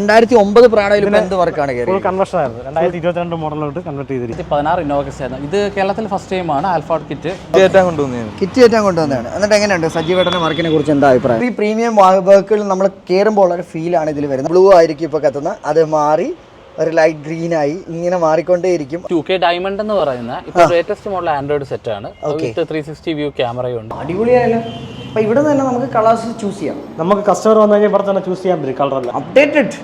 രണ്ടായിരത്തി ഒമ്പത് പ്രാണയിൽ എന്ത് വർക്കാണ് ഫുൾ കൺവേർഷൻ ആയിരുന്നു. രണ്ടായിരത്തി ഇരുപത്തിരണ്ട് മോഡലോട്ട് കൺവേർട്ട് ചെയ്തിരിക്കും പതിനാറ് ഇന്നോവക്സ് ആയിരുന്നു ഇത് കേരളത്തിൽ ഫസ്റ്റ് ടൈമാണ് ആൽഫാഡ് കിറ്റ് കയറ്റാൻ കൊണ്ടുവന്നത് കിറ്റ് കയറ്റാൻ കൊണ്ടുവന്നതാണ്. എന്നിട്ട് എങ്ങനെയുണ്ട്? സജീവേട്ടന്റെ മാർക്കിനെ കുറിച്ച് എന്താ അഭിപ്രായം? ഈ പ്രീമിയം വർക്കുകൾ നമ്മൾ കയറുമ്പോൾ ഉള്ള ഫീലാണ് ഇതിൽ വരുന്നത്. ബ്ലൂ ആയിരിക്കും ഇപ്പോൾ കത്തുന്നത്. അത് മാറി ഒരു ലൈറ്റ് ഗ്രീൻ ആയി ഇങ്ങനെ മാറിക്കൊണ്ടേയിരിക്കും. ടു കെ ഡയമണ്ട് എന്ന് പറയുന്ന ഇപ്പോൾ ലേറ്റസ്റ്റ് മോഡൽ ആൻഡ്രോയിഡ് സെറ്റ് ആണ്. വിത്ത് ത്രീ സിക്സ്റ്റി വ്യൂ ക്യാമറയുണ്ട്. അടിപൊളിയായാലും അപ്പൊ ഇവിടെ തന്നെ നമുക്ക് കളേഴ്സ് ചൂസ് ചെയ്യാം. നമുക്ക് കസ്റ്റമർ വന്നു കഴിഞ്ഞാൽ ഇവിടെ തന്നെ ചൂസ് ചെയ്യാൻ പറ്റും കളറെല്ലാം അപ്ഡേറ്റഡ്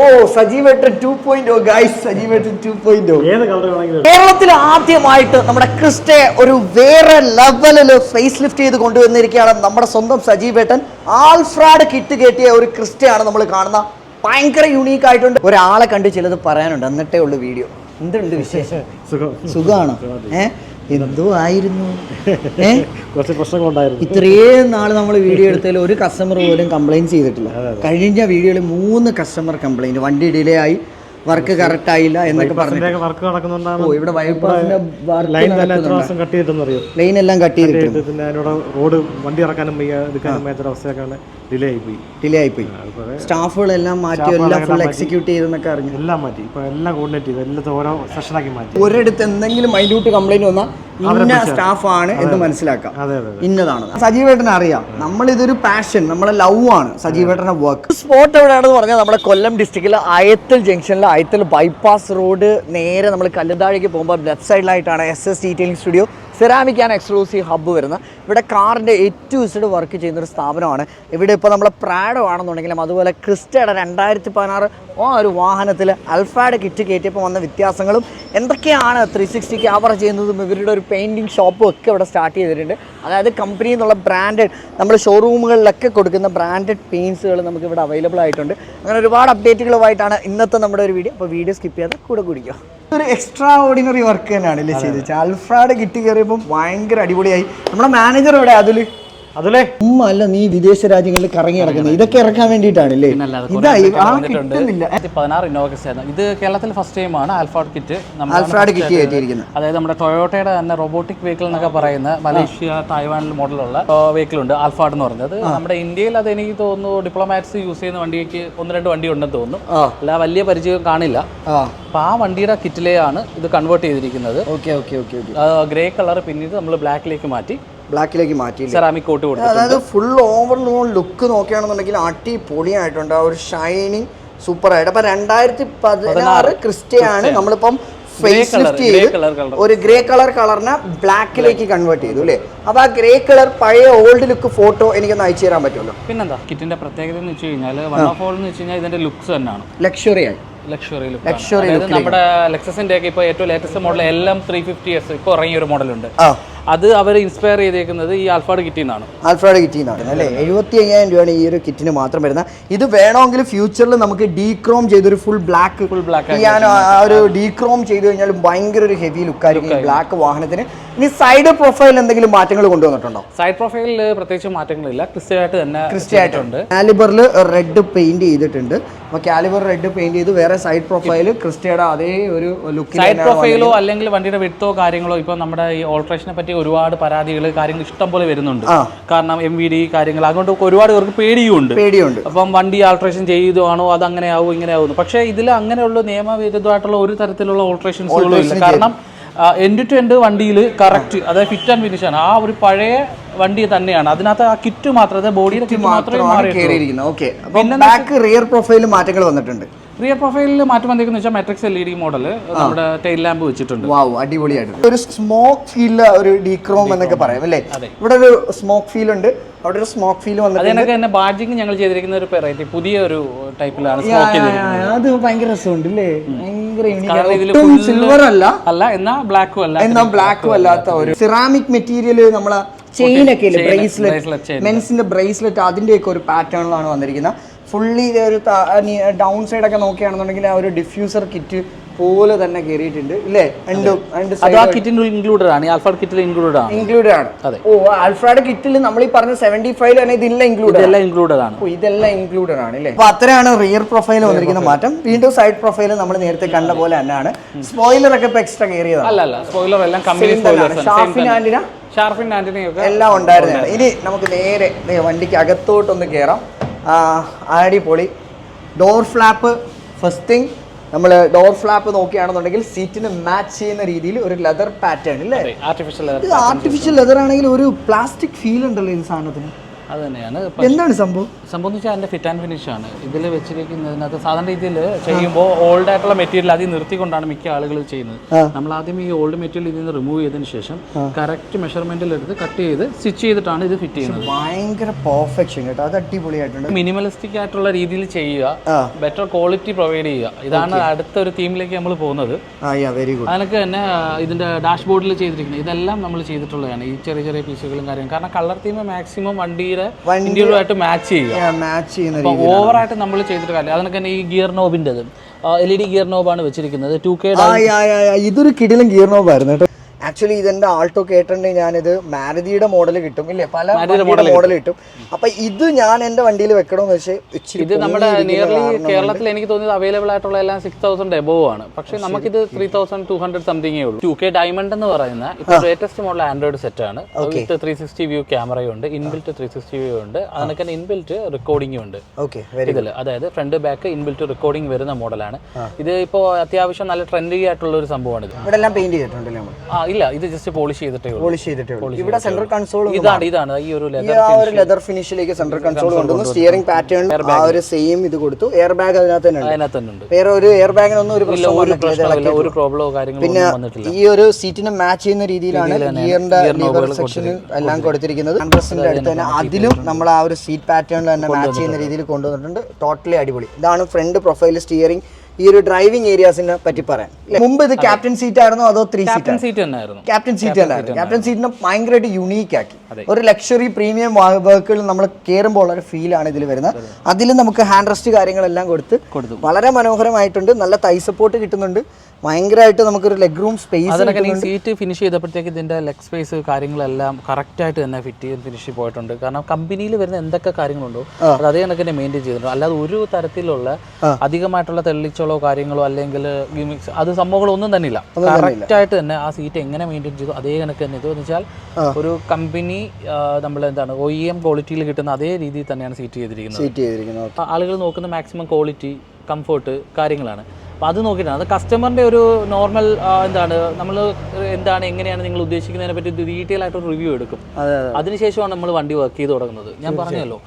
ഓ സജീവേട്ടൻ ടു പോയിന്റ് ഓ ഗൈസ് സജീവേട്ടൻ ടു പോയിന്റ് ഓ ഏത് കളർ വേണമെങ്കിലും കേരളത്തിൽ ആദ്യമായിട്ട് നമ്മുടെ ക്രിസ്റ്റയെ ഒരു വേറെ ലെവലിൽ ഫേസ് ലിഫ്റ്റ് ചെയ്ത് കൊണ്ടുവന്നിരിക്കുകയാണ് നമ്മുടെ സ്വന്തം സജീവേട്ടൻ. ആൽഫ്രാഡ് കിറ്റ് കേട്ടിയ ഒരു ക്രിസ്റ്റയാണ് നമ്മൾ കാണുന്ന ഭയങ്കര യുണീക്ക് ആയിട്ടുണ്ട്. ഒരാളെ കണ്ട് ചിലത് പറയാനുണ്ട്. എന്നിട്ടേ ഉള്ളൂ വീഡിയോ എന്തുണ്ട് വിശേഷം? സുഖം. സുഖമാണോ? എന്തോ ആയിരുന്നു? കുറച്ച് പ്രശ്നങ്ങളുണ്ടായിരുന്നു ഇത്രയും നാൾ നമ്മൾ വീഡിയോ എടുത്തതിൽ ഒരു കസ്റ്റമർ പോലും കംപ്ലൈന്റ് ചെയ്തിട്ടില്ല. കഴിഞ്ഞ വീഡിയോയിൽ മൂന്ന് കസ്റ്റമർ കംപ്ലൈന്റ് വണ്ടി ഡിലേ ആയി. വർക്ക് കറക്റ്റ് ആയില്ല എന്നൊക്കെ പറഞ്ഞു വർക്ക് ഇവിടെ ലൈൻ എല്ലാം കട്ട് ചെയ്തിട്ടുണ്ട്. റോഡ് വണ്ടി ഇറക്കാനും വയ്യ എടുക്കാനും വയ്യാത്തൊരു അവസ്ഥയൊക്കെയാണ് ഡിലേ ആയിപ്പോയി ഡിലേ ആയിപ്പോയി സ്റ്റാഫുകളെല്ലാം മാറ്റി എല്ലാം ഫുൾ എക്സിക്യൂട്ട് ചെയ്തെന്നൊക്കെ അറിഞ്ഞു. എല്ലാം മാറ്റി. ഇപ്പൊ എല്ലാം കോർഡിനേറ്റ് ചെയ്തു എല്ലാത്തും ഓരോ സെഷനാക്കി മാറ്റി. ഒരിടത്ത് എന്തെങ്കിലും മൈന്യൂട്ട് കംപ്ലൈന്റ് വന്നാൽ ഇന്ന സ്റ്റാഫാണ് എന്ന് മനസ്സിലാക്കാം. അതെ അതെ ഇന്നതാണ്. സജീവേട്ടനെ അറിയാം നമ്മൾ ഇതൊരു പാഷൻ നമ്മളെ ലവ് ആണ് സജീവേട്ടന്റെ വർക്ക് സ്പോട്ട് എവിടെയാണെന്ന് പറഞ്ഞാൽ നമ്മുടെ കൊല്ലം ഡിസ്ട്രിക്റ്റിലെ അയത്തൽ ജംഗ്ഷനിലെ അയത്തൽ ബൈപ്പാസ് റോഡ് നേരെ നമ്മൾ കല്ലുതാഴേക്ക് പോകുമ്പോൾ left സൈഡിലായിട്ടാണ് S S detailing studio ceramic and exclusive hub വരുന്നത് ഇവിടെ കാറിന്റെ ഏറ്റവും ഇസഡ് വർക്ക് ചെയ്യുന്ന ഒരു സ്ഥാപനമാണ്. ഇവിടെ ഇപ്പോൾ നമ്മൾ പ്രാഡോ ആണെന്നുണ്ടെങ്കിലും അതുപോലെ ക്രിസ്റ്റയുടെ രണ്ടായിരത്തി പതിനാറ് ആ ഒരു വാഹനത്തിൽ അൽഫാഡ് കിറ്റ് കയറ്റിയപ്പോൾ വന്ന വ്യത്യാസങ്ങളും എന്തൊക്കെയാണ് ത്രീ സിക്സ്റ്റി ക്യാമറ ചെയ്യുന്നതും ഇവരുടെ ഒരു പെയിന്റിങ് ഷോപ്പും ഒക്കെ ഇവിടെ സ്റ്റാർട്ട് ചെയ്തിട്ടുണ്ട്. അതായത് കമ്പനി എന്നുള്ള ബ്രാൻഡഡ് നമ്മൾ ഷോറൂമുകളിലൊക്കെ കൊടുക്കുന്ന ബ്രാൻഡഡ് പെയിൻസുകൾ നമുക്ക് ഇവിടെ അവൈലബിൾ ആയിട്ടുണ്ട്. അങ്ങനെ ഒരുപാട് അപ്ഡേറ്റുകളുമായിട്ടാണ് ഇന്നത്തെ നമ്മുടെ ഒരു വീഡിയോ അപ്പോൾ വീഡിയോ സ്കിപ്പ് ചെയ്യാതെ കൂടെ കുടിക്കുക ഒരു എക്സ്ട്രാ ഓർഡിനറി വർക്ക് തന്നെയാണ് അല്ലേ ചെയ്തത് അൽഫ്രാഡ് കിട്ടി കയറിയപ്പോൾ ഭയങ്കര അടിപൊളിയായി. നമ്മുടെ മാനേജർ എവിടെ? അതിൽ അതിലേ ഉമ്മ അല്ല നീ വിദേശ രാജ്യങ്ങളിൽ കറങ്ങി നടക്കുന്നത്. ഇതൊക്കെ ഇറക്കാൻ വേണ്ടിയിട്ടാണല്ലേ കിട്ടുന്നില്ല. പതിനാറ് ഇന്നോവക്സ് ആയിരുന്നു. ഇത് കേരളത്തിൽ ഫസ്റ്റ് ടൈം ആണ്. ആൽഫാഡ് കിറ്റ് അൽഫ്രാഡ് കിറ്റ് കയറ്റിയിരിക്കുന്നത്. അതായത് നമ്മുടെ ടൊയോട്ടയുടെ തന്നെ റോബോട്ടിക് വെഹിക്കിൾ എന്നൊക്കെ പറയുന്ന മലേഷ്യ തായ്വാനിൽ മോഡലുള്ള വെഹിക്കിൾ ഉണ്ട് ആൽഫാഡ് എന്ന് പറഞ്ഞത്. നമ്മുടെ ഇന്ത്യയിൽ അത് എനിക്ക് തോന്നുന്നു ഡിപ്ലോമാറ്റ്സ് യൂസ് ചെയ്യുന്ന വണ്ടിക്ക് ഒന്ന് രണ്ട് വണ്ടി ഉണ്ടെന്ന് തോന്നുന്നു. അല്ല വലിയ പരിചയം കാണില്ല. അപ്പൊ അപ്പോൾ ആ വണ്ടിയുടെ കിറ്റിലെയാണ് ഇത് കൺവേർട്ട് ചെയ്തിരിക്കുന്നത്. Okay okay okay grey colour പിന്നീട് നമ്മൾ ബ്ലാക്കിലേക്ക് മാറ്റി. ബ്ലാക്കിലേക്ക് മാറ്റി സെറാമിക് കോട്ട് കൊടുത്തു അതായത് ഫുൾ ഓവർ ലുക്ക് നോക്കുകയാണെന്നുണ്ടെങ്കിൽ അടിപൊളിയായിട്ടുണ്ട്. ആ ഒരു ഷൈനിങ് സൂപ്പർ ആയിട്ട് അപ്പൊ രണ്ടായിരത്തി പതിനാറ് ക്രിസ്റ്റയാണ് നമ്മളിപ്പം ഫേസ് ലിഫ്റ്റ് ചെയ്ത്. ഒരു ഗ്രേ കളർ കളറിനെ ബ്ലാക്കിലേക്ക് കൺവേർട്ട് ചെയ്തു അല്ലേ? അപ്പൊ ആ ഗ്രേ കളർ പഴയ ഓൾഡ് ലുക്ക് ഫോട്ടോ എനിക്കൊന്ന് അയച്ചു തരാൻ പറ്റുമല്ലോ? പിന്നെന്താ? കിറ്റിന്റെ പ്രത്യേകത എന്ന് വെച്ച് കഴിഞ്ഞാൽ വൺ ഓഫ് ഓൾ എന്ന് വെച്ച് കഴിഞ്ഞാൽ ഇതിന്റെ ലുക്സ് തന്നെയാണ്. ലക്ഷറി ആയി. ലക്ഷറി നമ്മുടെ ലെക്സസിന്റെ ഒക്കെ ഇപ്പൊ ഏറ്റവും ലേറ്റസ്റ്റ് മോഡൽ എല്ലാം ത്രീ ഫിഫ്റ്റി എസ് ഇപ്പൊ ഇറങ്ങിയ ഒരു മോഡലുണ്ട് അത് അവർ ഇൻസ്പയർ ചെയ്തേക്കുന്നത് ഈ ആൽഫാഡ് കിറ്റിൽ നിന്നാണ് ആൽഫാഡ് കിറ്റിൽ നിന്നാണ് അല്ലേ? എഴുപത്തി അയ്യായിരം രൂപയാണ് ഈ ഒരു കിറ്റിന് മാത്രം വരുന്നത്. ഇത് വേണമെങ്കിൽ ഫ്യൂച്ചറിൽ നമുക്ക് ഡീക്രോം ചെയ്തൊരു ഫുൾ ബ്ലാക്ക് ഫുൾ ബ്ലാക്ക് ചെയ്യാൻ ആ ഒരു ഡീക്രോം ചെയ്ത് കഴിഞ്ഞാൽ ഭയങ്കര ഒരു ഹെവി ലുക്കായിരിക്കും ബ്ലാക്ക് വാഹനത്തിന്. ഇനി സൈഡ് പ്രൊഫൈൽ എന്തെങ്കിലും മാറ്റങ്ങൾ കൊണ്ടുവന്നിട്ടുണ്ടോ? സൈഡ് പ്രൊഫൈലിൽ പ്രത്യേകിച്ച് മാറ്റങ്ങളില്ല. ക്രിസ്റ്റിയായിട്ട് തന്നെ ക്രിസ്റ്റിയായിട്ടുണ്ട് കാലിബറിൽ റെഡ് പെയിന്റ് ചെയ്തിട്ടുണ്ട്. അപ്പൊ കാലിബർ റെഡ് പെയിന്റ് ചെയ്ത് വേറെ സൈഡ് പ്രൊഫൈൽ ക്രിസ്റ്റിയുടെ അതേ ഒരു ലുക്ക് സൈഡ് പ്രൊഫൈലോ അല്ലെങ്കിൽ വണ്ടിയുടെ വിട്ടോ കാര്യങ്ങളോ ഇപ്പൊ നമ്മുടെ ഈ ഓൾട്രേഷനെ പറ്റി ഒരുപാട് പരാതികൾ കാര്യങ്ങൾ ഇഷ്ടം പോലെ വരുന്നുണ്ട്. കാരണം എം വി ഡി കാര്യങ്ങൾ അതുകൊണ്ട് ഒരുപാട് പേർക്ക് പേടിയുണ്ട്. പേടിയുണ്ട്. അപ്പം വണ്ടി ആൾട്രേഷൻ ചെയ്തുവാണോ അത് അങ്ങനെ ആവും ഇങ്ങനെ ആവുന്നു പക്ഷേ ഇതിൽ അങ്ങനെയുള്ള നിയമവിരുദ്ധമായിട്ടുള്ള ഒരു തരത്തിലുള്ള ഓൾട്രേഷൻസുകളും ഇല്ല. കാരണം എൻഡ് ടു എൻഡ് വണ്ടിയിൽ കറക്റ്റ് അതായത് ഫിറ്റ് ആൻഡ് ഫിനിഷ് ആണ്. ആ ഒരു പഴയ വണ്ടി തന്നെയാണ്. അതിനകത്ത് ആ കിറ്റ് മാത്രമേ ബോഡിയുടെ കിറ്റ് മാത്രമേ കയറിയിരിക്കുന്നത് ഓക്കെ പിന്നെ ബാക്ക് റിയർ പ്രൊഫൈലിൽ മാറ്റങ്ങൾ വന്നിട്ടുണ്ട്. റിയർ പ്രൊഫൈലിൽ മാറ്റം എന്തൊക്കെ വെച്ചാൽ matrix L E D model നമ്മുടെ ടെയിൽ ലാമ്പ് വെച്ചിട്ടുണ്ട്. വാവ് അടിപൊളിയായിട്ട് ഒരു സ്മോക്ക് ഫീൽ ഒരു ഡീക്രോം എന്നൊക്കെ പറയാം അല്ലേ? ഇവിടെ ഒരു സ്മോക്ക് ഫീൽ ഉണ്ട്. അവിടെ ഒരു സ്മോക്ക് ഫീൽ വന്നു അതിനൊക്കെ തന്നെ ബാഡ്ജിങ് ഞങ്ങൾ ചെയ്തിരിക്കുന്ന ഒരു വെറൈറ്റി പുതിയ ഒരു ടൈപ്പിലാണ് അത് ഭയങ്കര രസമുണ്ട് അല്ലേ ഭയങ്കര സിൽവർ അല്ല. അല്ല എന്നാ ബ്ലാക്കും അല്ല. എന്നാ ബ്ലാക്കും അല്ലാത്ത ഒരു സിറാമിക് മെറ്റീരിയൽ നമ്മളെ ചെയിൻ ഒക്കെ ഇല്ലേ? bracelet. ബ്രേസ്ലെറ്റ്. മെൻസിന്റെ ബ്രേസ്ലെറ്റ് അതിന്റെയൊക്കെ ഒരു പാറ്റേണിലാണ് വന്നിരിക്കുന്നത്. ഫുള്ളി ഒരു ഡൗൺ സൈഡ് ഒക്കെ നോക്കുകയാണെന്നുണ്ടെങ്കിൽ ആ ഒരു ഡിഫ്യൂസർ കിറ്റ് പോലെ തന്നെ കയറിയിട്ടുണ്ട് ഇല്ലേ? അത്. ആ കിറ്റിന്റെ ഇൻക്ലൂഡഡ് ആണ്. ഈ ആൽഫാഡ് കിറ്റിൽ ഇൻക്ലൂഡഡ് ആണ്. ഇൻക്ലൂഡഡ് ആണ്. അതെ. ഓ ആൽഫ്രാഡ് കിറ്റിൽ നമ്മൾ ഈ പറഞ്ഞ സെവന്റി ഫൈവ് തന്നെ ഇതെല്ലാം ഇൻക്ലൂഡ് ഇതെല്ലാം ഇൻക്ലൂഡഡ് ആണ്. ഓ ഇതെല്ലാം ഇൻക്ലൂഡഡ് ആണ് അല്ലേ അപ്പൊ അത്രയാണ് റിയർ പ്രൊഫൈൽ വന്നിരിക്കുന്ന മാറ്റം. വീണ്ടും സൈഡ് പ്രൊഫൈൽ നമ്മൾ നേരത്തെ കണ്ട പോലെ തന്നെയാണ്. സ്പോയിലർ ഒക്കെ ഇപ്പൊ എക്സ്ട്രാ കയറിയതാണ് അല്ല അല്ല. സ്പോയിലർ എല്ലാം കമ്പനി Same തന്നെയാണ്. ഷാഫിൻ ആന്റിന? ഷാർഫിൻ ആന്റണിയൊക്കെ എല്ലാം ഉണ്ടായിരുന്നതാണ്. ഇനി നമുക്ക് നേരെ വണ്ടിക്ക് അകത്തോട്ടൊന്ന് കയറാം അടിപൊളി. ഡോർ ഫ്ലാപ്പ് ഫസ്റ്റ് തിങ് നമ്മൾ ഡോർ ഫ്ലാപ്പ് നോക്കുകയാണെന്നുണ്ടെങ്കിൽ സീറ്റിന് മാച്ച് ചെയ്യുന്ന രീതിയിൽ ഒരു ലെതർ പാറ്റേൺ അല്ലേ? ആർട്ടിഫിഷ്യൽ ആർട്ടിഫിഷ്യൽ ലെതർ ആണെങ്കിൽ ഒരു പ്ലാസ്റ്റിക് ഫീൽ ഉണ്ടല്ലോ ഈ സാധനത്തിന്. അത് തന്നെയാണ് എന്താണ് സംഭവം? സംഭവം എന്ന് വെച്ചാൽ അതിന്റെ ഫിറ്റ് ആൻഡ് ഫിനിഷ് ആണ്. ഇതിൽ വെച്ചിരിക്കുന്നതിനകത്ത് സാധാരണ രീതിയിൽ ചെയ്യുമ്പോൾ ഓൾഡ് ആയിട്ടുള്ള മെറ്റീരിയൽ ആദ്യം നിർത്തിക്കൊണ്ടാണ് മിക്ക ആളുകൾ ചെയ്യുന്നത്. നമ്മൾ ആദ്യം ഈ ഓൾഡ് മെറ്റീരിയൽ ഇതിൽ നിന്ന് റിമൂവ് ചെയ്തതിന് ശേഷം കറക്റ്റ് മെഷർമെന്റിൽ എടുത്ത് കട്ട് ചെയ്ത് സ്റ്റിച്ച് ചെയ്തിട്ടാണ് ഇത് ഫിറ്റ് ചെയ്യുന്നത്. ഭയങ്കര പെർഫെക്ഷൻ കേട്ടോ. അത് അടിപൊളിയായിട്ടുണ്ട്. മിനിമലിസ്റ്റിക് ആയിട്ടുള്ള രീതിയിൽ ചെയ്യുക ബെറ്റർ ക്വാളിറ്റി പ്രൊവൈഡ് ചെയ്യുക. ഇതാണ് അടുത്ത ഒരു തീമിലേക്ക് നമ്മൾ പോകുന്നത്. വെരി ഗുഡ് അതിനൊക്കെ തന്നെ ഇതിന്റെ ഡാഷ്ബോർഡിൽ ചെയ്തിരിക്കുന്നത്. ഇതെല്ലാം നമ്മൾ ചെയ്തിട്ടുള്ളതാണ്. ഈ ചെറിയ ചെറിയ പീസുകളും കാര്യങ്ങളും. കാരണം കളർ തീം മാക്സിമം വണ്ടിയുടെ വണ്ടി- ഇന്റീരിയറുമായിട്ട് മാച്ച് ചെയ്യുക. മാച്ച് ചെയ്യുന്ന ഓവറായിട്ട് നമ്മൾ ചെയ്തിട്ട് കാര്യം അതിനൊക്കെ തന്നെ ഈ ഗിയർ നോബിന്റെ എൽ ഇ ഡി ഗിയർ നോബാണ് വെച്ചിരിക്കുന്നത്. ടു കെ ഇതൊരു കിടിലും ഗിയർ നോബായിരുന്നു കേട്ടോ. ആക്ച്വലി ഇതെന്റെ ആൾട്ടോ കേട്ടിട്ടുണ്ടെങ്കിൽ ഞാനിത് മാരുതിയുടെ മോഡൽ കിട്ടും ഇല്ലേ? പല മോഡൽ കിട്ടും. അപ്പൊ ഇത് ഞാൻ എന്റെ വണ്ടിയിൽ വെക്കണമെന്ന് വെച്ചാൽ ഇത് നമ്മുടെ നിയർലി കേരളത്തിൽ എനിക്ക് തോന്നിയത് അവൈലബിൾ ആയിട്ടുള്ള എല്ലാം സിക്സ് തൗസൻഡ് എബോവ് ആണ്. പക്ഷേ നമുക്കിത് ത്രീ തൗസൻഡ് ടു ഹൺഡ്രഡ് സംതിങ്ങേ ഉള്ളൂ. ടു കെ ഡയമണ്ട് എന്ന് പറയുന്ന ഇപ്പോൾ ലേറ്റസ്റ്റ് മോഡൽ ആൻഡ്രോയിഡ് സെറ്റ് ആണ്. വിത്ത് ത്രീ സിക്സ്റ്റി വ്യൂ ക്യാമറയുണ്ട് ഇൻബിൽറ്റ് ത്രീ സിക്സ്റ്റി വ്യൂ ഉണ്ട്. അതിനൊക്കെ ഇൻബിൽറ്റ് റെക്കോർഡിംഗും ഉണ്ട്. ഇതിൽ അതായത് ഫ്രണ്ട് ബാക്ക് ഇൻബിൽറ്റ് റെക്കോർഡിംഗ് വരുന്ന മോഡലാണ് ഇത് ഇപ്പോൾ അത്യാവശ്യം നല്ല ട്രെൻഡി ആയിട്ടുള്ള ഒരു സംഭവമാണ് ഇത് ഇവിടെ എല്ലാം പെയിന്റ് ചെയ്തിട്ടുണ്ട് നമ്മൾ ആ ഇല്ല ഇത് ജസ്റ്റ് പോളിഷ് ചെയ്തിട്ടേ പോളിഷ് ചെയ്തിട്ടേ ഉള്ളൂ. ഇവിടെ സെൻട്രൽ കൺസോൾ ഇതാണ് ഇതാണ് ഈ ഒരു ലെതർ ആ ഒരു ലെതർ ഫിനിഷിലേക്ക് സെൻട്രൽ കൺസോൾ കൊണ്ടുവന്നു സ്റ്റിയറിംഗ് പാറ്റേൺ ആ ഒരു സെയിം ഇത് കൊടുത്തു. എയർ ബാഗ് അതിനകത്ത് തന്നെ ഉണ്ട്. അതിനകത്ത് തന്നെ ഉണ്ട്. വേറെ ഒരു എയർ ബാഗിനൊന്നും ഒരു. പ്രശ്നമില്ല. ഒരു പ്രോബ്ലമോ കാര്യങ്ങളോ വന്നിട്ടില്ല. ഈ ഒരു സീറ്റിനെ മാച്ച് ചെയ്യുന്ന രീതിയിലാണ് ഗിയറിന്റെ ലിവർ സെക്ഷനിൽ എല്ലാം കൊടുത്തിരിക്കുന്നത്. ആൻഡ്രസിന്റെ അടുത്ത് തന്നെ അതിലും നമ്മൾ ആ ഒരു സീറ്റ് പാറ്റേൺ തന്നെ മാച്ച് ചെയ്യുന്ന രീതിയിൽ കൊണ്ടുവന്നിട്ടുണ്ട്. ടോട്ടലി അടിപൊളി. ഇതാണ് ഫ്രണ്ട് പ്രൊഫൈൽ സ്റ്റിയറിംഗ് ഈ ഒരു ഡ്രൈവിംഗ് ഏരിയാസിനെ പറ്റി പറയാൻ മുമ്പ് ഇത് ക്യാപ്റ്റൻ സീറ്റ് ആയിരുന്നോ അതോ ത്രീ സീറ്റ് ക്യാപ്റ്റൻ സീറ്റ് തന്നെയായിരുന്നു ക്യാപ്റ്റൻ സീറ്റ് അല്ലായിരുന്നു. ക്യാപ്റ്റൻ സീറ്റിനെ ഭയങ്കരമായിട്ട് യുണീക്ക് ആക്കി. ഒരു ലക്ഷറി പ്രീമിയം വർക്കുകൾ നമ്മൾ കയറുമ്പോൾ ഉള്ള ഒരു ഫീലാണ് ഇതിൽ വരുന്നത്. അതിൽ നമുക്ക് ഹാൻഡ് റെസ്റ്റ് കാര്യങ്ങളെല്ലാം കൊടുത്ത് കൊടുത്തു. വളരെ മനോഹരമായിട്ടുണ്ട്. നല്ല തൈ സപ്പോർട്ട് കിട്ടുന്നുണ്ട്. ഭയങ്കരമായിട്ട് നമുക്കൊരു ലെഗ് റൂം സ്പേസ് അതിനൊക്കെ ഈ സീറ്റ് ഫിനിഷ് ചെയ്തപ്പോഴത്തേക്ക് ഇതിന്റെ ലെഗ് സ്പേസ് കാര്യങ്ങളെല്ലാം കറക്റ്റായിട്ട് തന്നെ ഫിറ്റ് ചെയ്ത് ഫിനിഷ് പോയിട്ടുണ്ട്. കാരണം കമ്പനിയിൽ വരുന്ന എന്തൊക്കെ കാര്യങ്ങളുണ്ടോ അത് അതേ കണക്ക് തന്നെ മെയിന്റെയിൻ ചെയ്തിട്ടുണ്ട്. അല്ലാതെ ഒരു തരത്തിലുള്ള അധികമായിട്ടുള്ള തെളിച്ചോളോ കാര്യങ്ങളോ അല്ലെങ്കിൽ ഗിമിക്സ് അത് സംഭവങ്ങളോ ഒന്നും തന്നെ ഇല്ല കറക്റ്റായിട്ട് തന്നെ ആ സീറ്റ് എങ്ങനെ മെയിന്റെയിൻ ചെയ്തു അതേ കണക്ക് തന്നെ. ഇതെന്ന് വെച്ചാൽ ഒരു കമ്പനി നമ്മൾ എന്താണ് ഒ ഇ എം ക്വാളിറ്റിയിൽ കിട്ടുന്ന അതേ രീതിയിൽ തന്നെയാണ് സീറ്റ് ചെയ്തിരിക്കുന്നത്. ആളുകൾ നോക്കുന്ന മാക്സിമം ക്വാളിറ്റി കംഫോർട്ട് കാര്യങ്ങളാണ്. അപ്പോൾ അത് നോക്കിയിട്ടാണ്. അത് കസ്റ്റമറിന്റെ ഒരു നോർമൽ എന്താണ് നമ്മൾ എന്താണ് എങ്ങനെയാണ് നിങ്ങൾ ഉദ്ദേശിക്കുന്നതിനെ പറ്റി ഡീറ്റെയിൽ ആയിട്ട് റിവ്യൂ എടുക്കും. അതെ അതിനുശേഷമാണ് നമ്മൾ വണ്ടി വർക്ക് ചെയ്ത് തുടങ്ങുന്നത്. ഞാൻ പറഞ്ഞല്ലോ.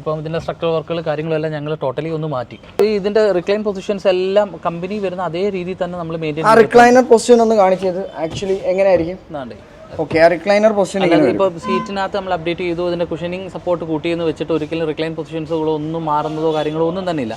ഇപ്പം ഇതിന്റെ സ്ട്രക്ചർ വർക്കുകൾ കാര്യങ്ങളെല്ലാം ഞങ്ങൾ ടോട്ടലി ഒന്ന് മാറ്റി. ഇതിന്റെ ഇതിന്റെ റിക്ലൈൻ പൊസിഷൻസ് എല്ലാം കമ്പനി വരുന്ന അതേ രീതിയിൽ തന്നെ നമ്മൾ മെയിന്റെയിൻ റിക്ലൈനർ പൊസിഷൻ ഒന്ന് കാണിച്ചത്. ആക്ച്വലി എങ്ങനെയായിരിക്കും? ഓക്കെ ആ റിക്ലൈനർ പൊസിഷൻ ഇപ്പോൾ സീറ്റിനകത്ത് നമ്മൾ അപ്ഡേറ്റ് ചെയ്തു ഇതിന്റെ കുഷനിങ് സപ്പോർട്ട് കൂട്ടിയെന്ന് വെച്ചിട്ട് ഒരിക്കലും റിക്ലൈൻ പൊസിഷൻസുകളോ ഒന്നും മാറുന്നതോ കാര്യങ്ങളോ ഒന്നും തന്നെ ഇല്ല.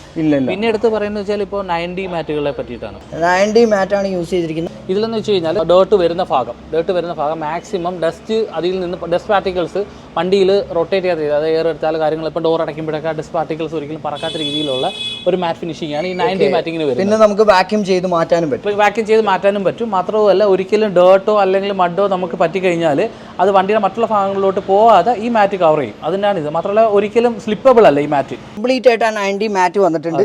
പിന്നെ എടുത്ത് പറയുന്നത് വെച്ചാൽ ഇപ്പോൾ നയൻ ഡി മാറ്റുകളെ പറ്റിയിട്ടാണ്. നയൻ ഡി മാറ്റാണ് യൂസ് ചെയ്തിരിക്കുന്നത്. ഇതിലെന്ന് വെച്ച് കഴിഞ്ഞാൽ ഡേർട്ട് വരുന്ന ഭാഗം ഡേർട്ട് വരുന്ന ഭാഗം മാക്സിമം ഡസ്റ്റ് അതിൽ നിന്ന് ഡസ്റ്റ് പാർട്ടിക്കിൾസ് വണ്ടിയിൽ റൊട്ടേറ്റ് ചെയ്യാത്ത രീതി അതായത് എയർ എടുത്താൽ കാര്യങ്ങൾ ഇപ്പോൾ ഡോർ അടയ്ക്കുമ്പോഴൊക്കെ ഡിസ് പാർട്ടിക്കിൾസ് ഒരിക്കലും പറക്കാത്ത രീതിയിലുള്ള ഒരു മാറ്റ് ഫിനിഷിംഗ് ആണ് ഈ നയന്റി മാറ്റിങ്ങിന് വരുന്നത്. പിന്നെ നമുക്ക് വാക്യൂം ചെയ്ത് മാറ്റാനും പറ്റും. വാക്യൂം ചെയ്ത് മാറ്റാനും പറ്റും. മാത്രവുമല്ല ഒരിക്കലും ഡേർട്ടോ അല്ലെങ്കിൽ മഡോ നമുക്ക് പറ്റിക്കഴിഞ്ഞാൽ അത് വണ്ടിയുടെ മറ്റുള്ള ഭാഗങ്ങളിലോട്ട് പോവാതെ ഈ മാറ്റ് കവർ ചെയ്യും. അതിനാണ് ഇത്. മാത്രമല്ല ഒരിക്കലും സ്ലിപ്പബിൾ അല്ല ഈ മാറ്റ് കംപ്ലീറ്റ് ആയിട്ട് ആ നയന്റി മാറ്റ് വന്നിട്ടുണ്ട്.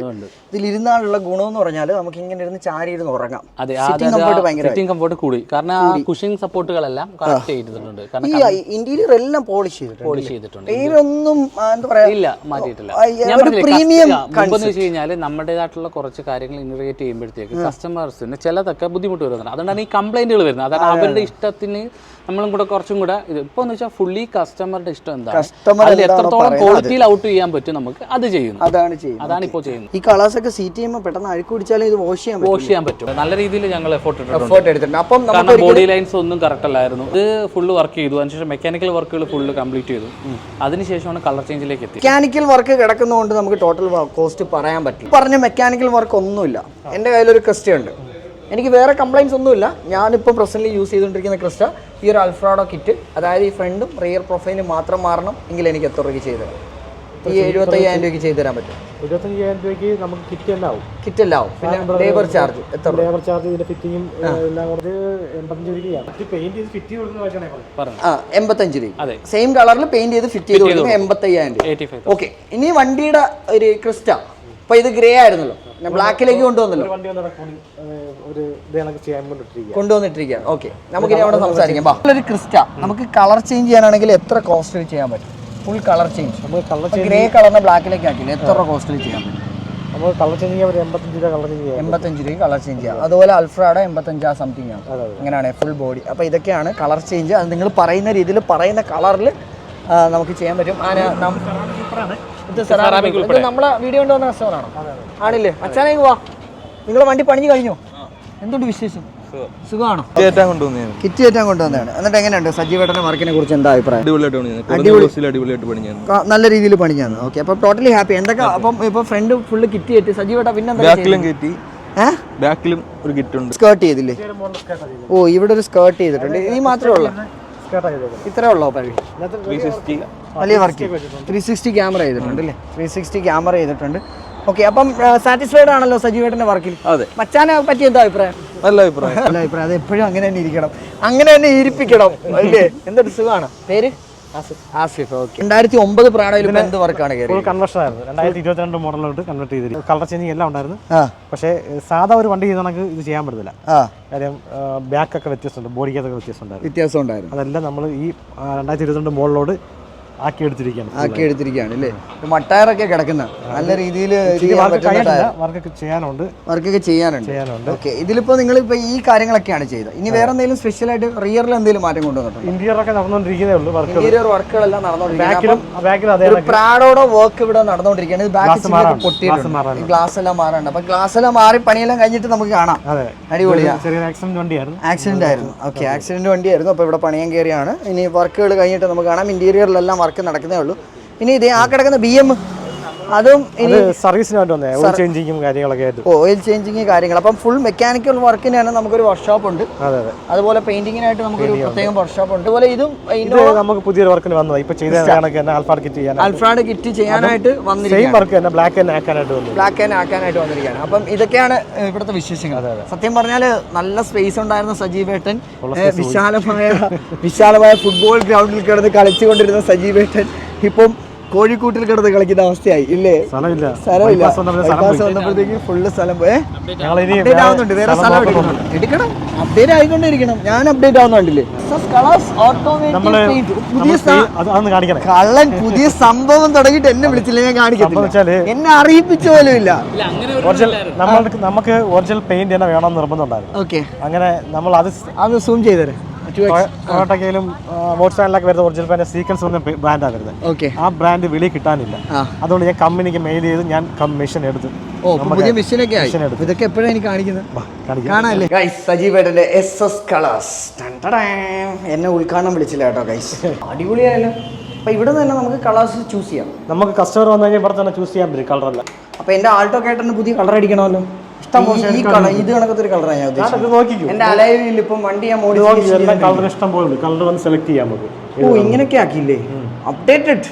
ഇതിലിരുന്നാളുള്ള ഗുണം എന്ന് പറഞ്ഞാൽ നമുക്ക് ഇങ്ങനെ ഇരുന്ന് ചാരി ഇരുന്ന് ഉറങ്ങാം. അതെ സിറ്റിംഗ് കംഫോർട്ട് കൂടി. കാരണം ആ കുഷിംഗ് സപ്പോർട്ടുകളെല്ലാം കറക്റ്റ് ചെയ്തിട്ടുണ്ട്. ഇന്റീരിയർ എല്ലാം പോളിഷ് ചെയ്തിട്ടുണ്ട് പോളിഷ് ചെയ്തിട്ടുണ്ട്. എന്താ പറയാ ഇല്ല മാറ്റിയിട്ടില്ല. ഞാൻ ഒരു പ്രീമിയം മുമ്പെന്ന് വെച്ച് കഴിഞ്ഞാൽ നമ്മുടേതായിട്ടുള്ള കുറച്ച് കാര്യങ്ങൾ ഇന്നോവേറ്റ് ചെയ്യുമ്പോഴത്തേക്ക് കസ്റ്റമേഴ്സിന് ചിലതൊക്കെ ബുദ്ധിമുട്ട് വരുന്നുണ്ട്. അതുകൊണ്ടാണ് ഈ കംപ്ലൈന്റുകൾ വരുന്നത്. അതാണ് അവരുടെ ഇഷ്ടത്തിന് നമ്മളും കൂടെ കുറച്ചും കൂടെ ഇത് ഇപ്പൊ എന്ന് വെച്ചാൽ ഫുള്ളി കസ്റ്റമറുടെ ഇഷ്ടം എന്താണ്? കസ്റ്റമർ അതിൽ എത്രത്തോളം ക്വാളിറ്റിയിൽ ഔട്ട് ചെയ്യാൻ പറ്റും നമുക്ക് അത് ചെയ്യുന്നു. അതാണ് ചെയ്യുന്നത്. അതാണ് ഇപ്പോൾ ചെയ്യുന്നത്. ഈ കളേഴ്സ് ഒക്കെ സീറ്റ് ചെയ്യുമ്പോൾ പെട്ടെന്ന് അഴുക്ക് പിടിച്ചാലും ഇത് വാഷ് ചെയ്യാൻ പറ്റും വാഷ് ചെയ്യാൻ പറ്റും. നല്ല രീതിയിൽ ഞങ്ങൾ എഫോർട്ട് ഇട്ടിട്ടുണ്ട്. എഫേർട്ട് എടുത്തിട്ടുണ്ട്. അപ്പം നമുക്ക് ബോഡി ലൈൻസ് ഒന്നും കറക്റ്റ് അല്ലായിരുന്നു. ഇത് ഫുള്ള് വർക്ക് ചെയ്തു. അതിനുശേഷം മെക്കാനിക്കൽ വർക്കുകൾ ഫുള്ള് കംപ്ലീറ്റ് ചെയ്തു. അതിനുശേഷമാണ് കളർ ചേഞ്ചിലേക്ക് എത്തി മെക്കാനിക്കൽ വർക്ക് കിടക്കുന്നതുകൊണ്ട് നമുക്ക് ടോട്ടൽ കോസ്റ്റ് പറയാൻ പറ്റും പറഞ്ഞ മെക്കാനിക്കൽ വർക്ക് ഒന്നുമില്ല. എന്റെ കയ്യിലൊരു ക്രിസ്റ്റ ഉണ്ട് എനിക്ക് വേറെ കംപ്ലൈൻസ് ഒന്നുമില്ല. ഞാനിപ്പോൾ പ്രസന്റ് യൂസ് ചെയ്തുകൊണ്ടിരിക്കുന്ന ക്രിസ്റ്റ ഈ ഒരു അൽഫ്രാഡോ കിറ്റ് അതായത് ഈ ഫ്രണ്ടും റിയർ പ്രൊഫൈലും മാത്രം മാറണം എങ്കിൽ എനിക്ക് എത്ര രൂപയ്ക്ക് ചെയ്തു തരാം? ഈ എഴുപത്തയ്യായിരം രൂപയ്ക്ക് ചെയ്തു തരാൻ പറ്റും. ഇരുപത്തഞ്ചായിരം രൂപയ്ക്ക് നമുക്ക് കിറ്റ് ആവും. കിറ്റ് എല്ലാം ആവും. പിന്നെ ലേബർ ചാർജ് എത്ര ലേബർ ചാർജ് ഇതിന്റെ ഫിറ്റിംഗും എല്ലാം കുറച്ച് എൺപത്തഞ്ച് രൂപയാണ് ആ എൺപത്തഞ്ച് രൂപ അതെ. സെയിം കളറിൽ പെയിന്റ് ചെയ്ത് ഫിറ്റ് ചെയ്ത് കൊടുക്കുന്നത് എൺപത്തയ്യായിരം രൂപ. ഓക്കെ ഇനി വണ്ടിയുടെ ഒരു ക്രിസ്റ്റ. അപ്പൊ ഇത് ഗ്രേ ആയിരുന്നല്ലോ. ബ്ലാക്കിലേക്ക് കൊണ്ടുവന്നല്ലോ. കൊണ്ടുവന്നിട്ടിരിക്കുകയാണ് ഓക്കെ നമുക്ക് ഇനി അവിടെ സംസാരിക്കാം. ഒരു ക്രിസ്റ്റ. നമുക്ക് കളർ ചേഞ്ച് ചെയ്യാനാണെങ്കിൽ എത്ര കോസ്റ്റിൽ ചെയ്യാൻ പറ്റും? ഫുൾ കളർ ചേഞ്ച് ഗ്രേ കളറിന് ബ്ലാക്കിലേക്ക് ആക്കില്ല എത്ര കോസ്റ്റിൽ ചെയ്യാൻ പറ്റും? നമ്മൾ കളർ ചേഞ്ച് ചെയ്യാൻ എൺപത്തഞ്ച് രൂപ കളർ ചേഞ്ച് ചെയ്യാം എൺപത്തഞ്ച് രൂപ കളർ ചേഞ്ച് ചെയ്യാം. അതുപോലെ അൾഫ്രാഡ ആ സംതിങ് ആണ്. അങ്ങനെയാണ് ഫുൾ ബോഡി അപ്പോൾ ഇതൊക്കെയാണ് കളർ ചേഞ്ച് അത് നിങ്ങൾ പറയുന്ന രീതിയിൽ പറയുന്ന കളറിൽ നമുക്ക് ചെയ്യാൻ പറ്റും. ആന ഇത് ഇത് നമ്മളെ വീഡിയോ കൊണ്ട് വന്ന കസ്റ്റമറാണോ ആണില്ലേ അച്ഛനെ വാ. നിങ്ങൾ വണ്ടി പണിഞ്ഞു കഴിഞ്ഞോ? എന്തുണ്ട് വിശേഷം? സുഖമാണോ? കിറ്റ് കയറ്റാൻ കൊണ്ടുവന്നതാണ്. എന്നിട്ട് എങ്ങനെയുണ്ട്? സജീവേട്ടന്റെ വർക്കിനെ കുറിച്ച് എന്താ അഭിപ്രായം? നല്ല രീതിയിൽ പണിഞ്ഞാണ് ഓക്കെ അപ്പൊ ടോട്ടലി ഹാപ്പി. എന്തൊക്കെ അപ്പം ഇപ്പൊ ഫ്രണ്ട് ഫുള്ള് കിറ്റ് കയറ്റി. സജീവേട്ട പിന്നെ ബാക്കിലും ഒരു കിറ്റ് ഉണ്ട് സ്കേർട്ട് ചെയ്തില്ലേ ഓ ഇവിടെ ഒരു സ്കേർട്ട് ചെയ്തിട്ടുണ്ട്. ഈ മാത്രമേ ഉള്ളൂ. ഇത്രേ ഉള്ളോ ത്രീ വലിയ വർക്ക് ത്രീ സിക്സ്റ്റി ക്യാമറ ചെയ്തിട്ടുണ്ട് അല്ലേ? ത്രീ സിക്സ്റ്റി ക്യാമറ ചെയ്തിട്ടുണ്ട്. ഓക്കെ അപ്പം സാറ്റിസ്ഫൈഡ് ആണല്ലോ സജീവേട്ടന്റെ വർക്കിൽ? അതെ. മച്ചാനെ പറ്റി എന്താ അഭിപ്രായം? നല്ല അഭിപ്രായം. നല്ല അഭിപ്രായം. അത് എപ്പോഴും അങ്ങനെ തന്നെ ഇരിക്കണം. അങ്ങനെ തന്നെ ഇരിപ്പിക്കണം. അല്ലേ? എന്തൊരു സുഖമാണ്. പേര്? ആസിഫ്. ഓക്കെ രണ്ടായിരത്തി ഒമ്പത് പ്രാണയിൽ എന്ത് വർക്കാണ് ഫുൾ കൺവേർഷൻ ആയിരുന്നു. രണ്ടായിരത്തി ഇരുപത്തിരണ്ട് മോഡലിലോട്ട് കൺവേർട്ട് ചെയ്തിരിക്കും കളർ ചേഞ്ചിങ് എല്ലാം ഉണ്ടായിരുന്നു. പക്ഷേ സാധാ ഒരു വണ്ടി ചെയ്ത കണക്ക് ഇത് ചെയ്യാൻ പറ്റത്തില്ല. കാര്യം ബാക്കൊക്കെ വ്യത്യാസമുണ്ട്. ബോഡിക്കകത്തൊക്കെ വ്യത്യസ്തമുണ്ടായിരുന്നു വ്യത്യാസം ഉണ്ടായിരുന്നു അതെല്ലാം നമ്മൾ ഈ രണ്ടായിരത്തി ഇരുപത്തിരണ്ട് മോഡലോട് ആക്കി എടുത്തിരിക്കുകയാണ് ആക്കി എടുത്തിരിക്കുകയാണ് അല്ലേ? മട്ടയറൊക്കെ കിടക്കുന്ന നല്ല രീതിയിൽ വർക്കൊക്കെ ചെയ്യാനുണ്ട്. വർക്കൊക്കെ ചെയ്യാനുണ്ട്. ചെയ്യാനുണ്ട്. ഓക്കെ. ഇതിലിപ്പോ നിങ്ങൾ ഇപ്പൊ ഈ കാര്യങ്ങളൊക്കെയാണ് ചെയ്തത്. ഇനി വേറെ എന്തെങ്കിലും സ്പെഷ്യൽ ആയിട്ട് റിയറിൽ എന്തെങ്കിലും മാറ്റം കൊണ്ടുവന്നിട്ടുണ്ട്? ഇന്റീരിയറൊക്കെ നടന്നുകൊണ്ടിരിക്കുന്നേ ഉള്ളൂ ഇന്റീരിയർ വർക്കുകളെല്ലാം നടന്നുകൊണ്ടിരിക്കുന്നത് പ്രാഡോടെ വർക്ക് ഇവിടെ നടന്നുകൊണ്ടിരിക്കുകയാണ്. ഇത് ബാക്ക് പൊട്ടിയിട്ടുണ്ട്. ഗ്ലാസ് എല്ലാം മാറാണ്ട് അപ്പൊ ഗ്ലാസ് എല്ലാം മാറി പണിയെല്ലാം കഴിഞ്ഞിട്ട് നമുക്ക് കാണാം. അടിപൊളിയാണ് ആക്സിഡന്റ് ആയിരുന്നു. ഓക്കെ ആക്സിഡന്റ് വണ്ടിയായിരുന്നു. അപ്പോൾ ഇവിടെ പണിയാൻ കയറിയാണ്. ഇനി വർക്കുകൾ കഴിഞ്ഞിട്ട് നമുക്ക് കാണാം. ഇന്റീരിയറിലെല്ലാം വർക്ക് നടക്കുന്നേ ഉള്ളൂ. ഇനി ഇത് ആ കിടക്കുന്ന ബി എം അതും ഇനി വന്നേ ഓയിൽ ചേഞ്ചിങ്ങും കാര്യങ്ങളൊക്കെ ആയിട്ട്. ഓയിൽ ചേഞ്ചിങ് കാര്യങ്ങൾ അപ്പം ഫുൾ മെക്കാനിക്കൽ വർക്കിനാണ് നമുക്കൊരു വർക്ക്ഷോപ്പ് ഉണ്ട്. അതെ അതെ. അതുപോലെ പെയിന്റിങ്ങിനായിട്ട് നമുക്കൊരു പ്രത്യേകം വർക്ക്ഷോപ്പ് ഉണ്ട്. അതുപോലെ ഇതും ഇത് നമുക്ക് പുതിയൊരു വർക്കിന് വന്നത്. ഇപ്പൊ ചെയ്ത ആൽഫാഡ് കിറ്റ് ചെയ്യാൻ അൽഫ്രാഡ് കിറ്റ് ചെയ്യാനായിട്ട്. സെയിം വർക്ക് തന്നെ ബ്ലാക്ക് തന്നെ ആക്കാനായിട്ട് വന്നു ബ്ലാക്ക് ആൻഡ് ആക്കാനായിട്ട് വന്നിരിക്കുകയാണ്. അപ്പം ഇതൊക്കെയാണ് ഇവിടുത്തെ വിശേഷങ്ങൾ. സത്യം പറഞ്ഞാൽ നല്ല സ്പേസ് ഉണ്ടായിരുന്ന സജീവേട്ടൻ. വിശാലമായ വിശാലമായ ഫുട്ബോൾ ഗ്രൗണ്ടിൽ കിടന്ന് കളിച്ചുകൊണ്ടിരുന്ന സജീവേട്ടൻ. ഇപ്പം കോഴിക്കൂട്ടിൽ കിടന്ന് കളിക്കുന്ന അവസ്ഥയായി. ഇല്ലേ? സ്ഥലമില്ല. സ്ഥലമില്ല. വന്നപ്പോഴത്തേക്ക് ഫുള്ള് സ്ഥലം പോയേ. അപ്ഡേറ്റ് ആവുന്നുണ്ട്. വേറെ സ്ഥലം എടുക്കണം. അപ്ഡേറ്റ് ആയിക്കൊണ്ടിരിക്കണം ഞാൻ അപ്ഡേറ്റ് ആവുന്നുണ്ടല്ലേ കള്ളൻ പുതിയ സംഭവം തുടങ്ങിയിട്ട് എന്നെ വിളിച്ചില്ല. ഞാൻ കാണിക്കത്തില്ല. വെച്ചാൽ എന്നെ അറിയിപ്പിച്ച പോലും ഇല്ല. നമുക്ക് ഒറിജിനൽ പെയിന്റ് തന്നെ വേണം നിർബന്ധമുണ്ടായിരുന്നു ഉണ്ടായിരുന്നു. അങ്ങനെ നമ്മൾ അത് അത് സൂം ചെയ്തേരെ. ടൊയോട്ടക്കയിലും വോട്ട്സാനിലൊക്കെ വരുന്ന ഒറിജിനൽ ബ്രാൻഡ് സീക്വൻസ് വന്ന ബ്രാൻഡാണ് വരുന്നത്. ഓക്കെ. ആ ബ്രാൻഡ് വിളി കിട്ടാനില്ല. അതുകൊണ്ട് ഞാൻ കമ്പനിക്ക് മെയിൽ ചെയ്ത് ഞാൻ കമ്മീഷൻ എടുത്തു ഇതൊക്കെ എപ്പോഴാണ് എനിക്ക് കാണിക്കുന്നത്? ഗൈസ് സജീവേട്ടന്റെ എസ് എസ് കളേഴ്സ് എന്നെ ഉദ്ഘാടനം വിളിച്ചില്ല കേട്ടോ ഗൈസ് അടിപൊളിയായാലും അപ്പൊ ഇവിടെ നിന്ന് തന്നെ നമുക്ക് കളേഴ്സ് ചൂസ് ചെയ്യാം. നമുക്ക് കസ്റ്റമർ വന്നു കഴിഞ്ഞാൽ ഇവിടെ തന്നെ ചൂസ് ചെയ്യാൻ പറ്റും കളറല്ല അപ്പൊ എന്റെ ആൾട്ടോ കേട്ടന് പുതിയ കളർ അടിക്കണമല്ലോ. ഈ- കളർ ഇത് കണക്കത്തെ ഒരു കളറാണ് ഞാൻ ഉദ്ദേശിച്ചത്. ഇത് നോക്കിക്കോ. എന്റെ അലയിൽ ഇപ്പം വണ്ടി ഞാൻ കളർ ഇഷ്ടം പോലെ ഉണ്ട് കളർ വന്ന് സെലക്ട് ചെയ്യാൻ ഓ ഇങ്ങനെയൊക്കെ ആക്കിയില്ലേ? അപ്ഡേറ്റഡ്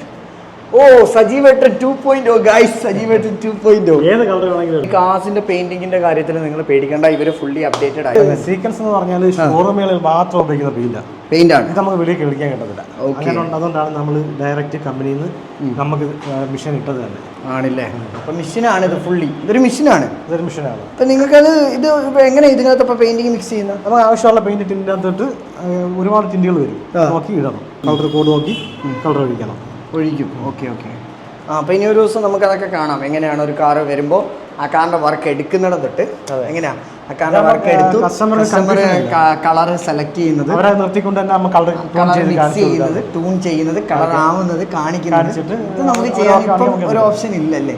ഓ സജീവേട്ടൻ ടു പോയിന്റ് ഗൈസ് സജീവേട്ടൻ ടു പോയിന്റ് ഏത് കളർ വേണമെങ്കിലും കാസിന്റെ പെയിന്റിങ്ങിന്റെ കാര്യത്തിൽ നിങ്ങൾ പേടിക്കേണ്ട ഇവർ ഫുള്ളി അപ്ഡേറ്റഡ് ആയി. സീക്വൻസ് എന്ന് പറഞ്ഞാൽ ഷോറൂമുകളിൽ മാത്രം ഉപയോഗിക്കുന്ന പെയിന്റാണ് പെയിന്റ് ആണ്. ഇത് നമുക്ക് വെളിയിൽ കളിക്കാൻ കിട്ടത്തില്ല. അങ്ങനെ അതുകൊണ്ടാണ് നമ്മൾ ഡയറക്റ്റ് കമ്പനിയിൽ നിന്ന് നമുക്ക് മിഷൻ ഇട്ടത് തന്നെ. ആണല്ലേ? അപ്പൊ മെഷീനാണ് ഇത് ഫുള്ളി ഇതൊരു മെഷീനാണ് ഇതൊരു മെഷീനാണ് അപ്പൊ നിങ്ങൾക്കത് ഇത് ഇപ്പൊ എങ്ങനെ ഇതിനകത്ത് ഇപ്പൊ പെയിന്റിങ് മിക്സ് ചെയ്യുന്നത് നമുക്ക് ആവശ്യമുള്ള പെയിന്റ് ടിന്നിനകത്തോട്ട് ഒരുപാട് ടിന്നുകൾ വരും. നോക്കി ഇടണം. കളർ കോഡ് നോക്കി കളർ ഒഴിക്കണം. ഒഴിക്കും. Okay okay. ആ അപ്പൊ ഇനി ഒരു ദിവസം നമുക്ക് അതൊക്കെ കാണാം. എങ്ങനെയാണ് ഒരു കാറ് വരുമ്പോ ആ കാറിന്റെ വർക്ക് എടുക്കുന്നിടം തൊട്ട് എങ്ങനെയാ? കാറിന്റെ വർക്ക് എടുത്തു. കസ്റ്റമർ കളർ സെലക്ട് ചെയ്യുന്നത്. അവരെ നിർത്തിക്കൊണ്ട് തന്നെ നമ്മൾ കളർ മിക്സ് ചെയ്യുന്നത് ട്യൂൺ ചെയ്യുന്നത് കളർ ആവുന്നത് കാണിക്കുന്നത്. ഇത് നമുക്ക് ചെയ്യാൻ ഇപ്പം ഒരു ഓപ്ഷൻ ഇല്ലല്ലേ?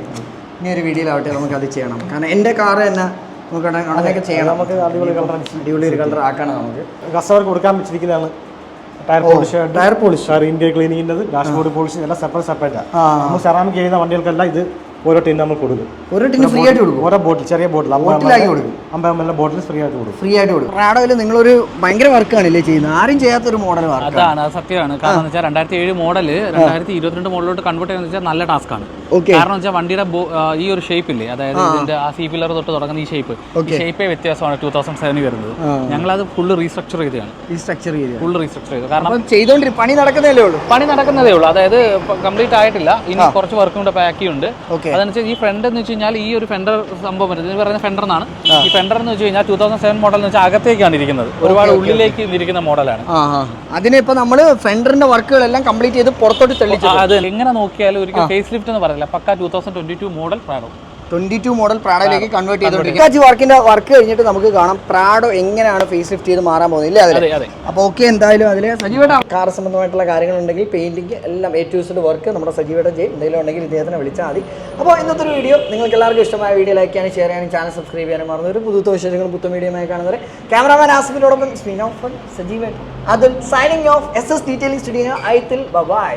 ഇനി ഒരു വീഡിയോയിലാവട്ടെ നമുക്ക് അത് ചെയ്യണം. കാരണം എന്റെ കാറ് തന്നെ നമുക്ക് അങ്ങനെയൊക്കെ ചെയ്യണം. നമുക്ക് അടിപൊളി കളർ അടിപൊളി ഒരു കളർ ആക്കണം നമുക്ക്. കസ്റ്റമർക്ക് കൊടുക്കാൻ വെച്ചിരിക്കുന്നതാണ് ടയർ പോളിഷ് ടയർ പോളിഷ് ഇന്ത്യ ക്ലീനിങ്ങിന്റെ ഡാഷ്ബോർഡ് പോളിഷ് എല്ലാം സെപ്പറേറ്റ് സെപ്പറേറ്റ് ആണ് നമ്മൾ സെറാമിക് ചെയ്യുന്ന വണ്ടികൾക്കെല്ലാം ഇത് ഓരോ ടീം നമ്മൾ കൊടുക്കും. ഒരു ടീം ഫ്രീ ആയിട്ട് കൊടുക്കും. ഓരോ ബോട്ടിൽ ചെറിയ ബോട്ടിൽ ബോട്ടിലാക്കി കൊടുക്കും. എൽ ബോട്ടിൽ ഫ്രീ ആയിട്ട് കൊടുക്കും. ഫ്രീ ആയിട്ട് കൊടുക്കും. റാഡോയിൽ നിങ്ങളൊരു ഭയങ്കര വർക്കാണല്ലേ ചെയ്യുന്നത്. ആരും ചെയ്യാത്ത ഒരു മോഡൽ വർക്ക് അതാണ് അത് സത്യമാണ്. കാരണം എന്ന് വെച്ചാൽ രണ്ടായിരത്തി ഏഴ് മോഡൽ രണ്ടായിരത്തി ഇരുപത്തിരണ്ട് മോഡലോട്ട് കൺവേർട്ട് ചെയ്യുന്നത് വെച്ചാൽ നല്ല ടാസ്ക്കാണ് കാരണം വെച്ചാൽ വണ്ടിയുടെ ഈ ഒരു ഷേപ്പ് ഇല്ലേ? അതായത് ഇതിന്റെ ആ സി പില്ലർ തൊട്ട് തുടങ്ങുന്ന ഈ ഷേപ്പ് ഈ ഷേപ്പേ വ്യത്യാസമാണ് ടൂ തൗസൻഡ് സെവനിൽ വരുന്നത്. ഞങ്ങൾ അത് ഫുള്ള് റീസ്ട്രക്ചർ ചെയ്തതാണ്. ഈ സ്ട്രക്ചർ ചെയ്ത് ഫുള്ള് റീസ്ട്രക്ചർ ചെയ്തു. കാരണം ചെയ്തോണ്ടിരി പണി നടക്കുന്നതേ ഉള്ളൂ? പണി നടക്കുന്നതേ ഉള്ളൂ. അതായത് കംപ്ലീറ്റ് ആയിട്ടില്ല. ഇനി കുറച്ച് വർക്കും കൂടെ ബാക്കി ഉണ്ട് അതനുസരിച്ച് അതെന്ന് വെച്ചാൽ ഈ ഫ്രണ്ട് എന്ന് വെച്ച് കഴിഞ്ഞാൽ ഈ ഒരു ഫെൻഡർ സംഭവം വരുന്നത്. ഇത് പറയുന്ന ഫെൻഡർ എന്നാണ്. ഈ ഫെൻഡർ എന്ന് വെച്ച് കഴിഞ്ഞാൽ ടൂ തൗസൻഡ് സെവൻ മോഡൽ എന്ന് വെച്ചാൽ അകത്തേക്കാണ് ഇരിക്കുന്നത്. ഒരുപാട് ഉള്ളിലേക്ക് ഇരിക്കുന്ന മോഡലാണ് അതിനെ ഇപ്പൊ നമ്മൾ ഫ്രണ്ടറിന്റെ വർക്കുകളെല്ലാം കംപ്ലീറ്റ് ചെയ്ത് പുറത്തോട്ട് തെളിച്ചു അത് എങ്ങനെ നോക്കിയാലും ഒരിക്കലും ഫേസ് ലിഫ്റ്റ് എന്ന് പറയില്ല. പക്ക two thousand twenty two model Prado twenty two model പ്രാഡോയിലേക്ക് convert ചെയ്തോണ്ടിരിക്കും വർക്കിന്റെ വർക്ക് കഴിഞ്ഞിട്ട് നമുക്ക് കാണാം പ്രാഡോ എങ്ങനെയാണ് ഫേസ് ലിഫ്റ്റ് ചെയ്ത് മാറാൻ പോകുന്നത് ഇല്ലേ അതിൽ അതെ അതെ. അപ്പോൾ ഓക്കെ എന്തായാലും അതിൽ സജീവയുടെ കാർ സംബന്ധമായിട്ടുള്ള കാര്യങ്ങളുണ്ടെങ്കിൽ പെയിന്റിംഗ് എല്ലാം എ ടു വർക്ക് നമ്മുടെ സജീവയുടെ ചെയ്യും. എന്തെങ്കിലും ഉണ്ടെങ്കിൽ ഇദ്ദേഹത്തിനെ വിളിച്ചാൽ മതി. അപ്പോൾ ഇന്നത്തെ ഒരു വീഡിയോ നിങ്ങൾക്ക് എല്ലാവർക്കും ഇഷ്ടമായ വീഡിയോ ലൈക്ക് ചെയ്യാനും ഷെയർ ചെയ്യാനും ചാനൽ സബ്സ്ക്രൈബ് ചെയ്യാനും മറന്നു ഒരു പുതു വിശേഷങ്ങൾ പുത്തു മീഡിയമായി കാണുന്നവരെ. ക്യാമറാമാൻ ആസിഫിനോടൊപ്പം സ്പിൻ ഓഫ് സജീവൻ അതിൽ signing off S S detailing studio ഐത്തിൽ by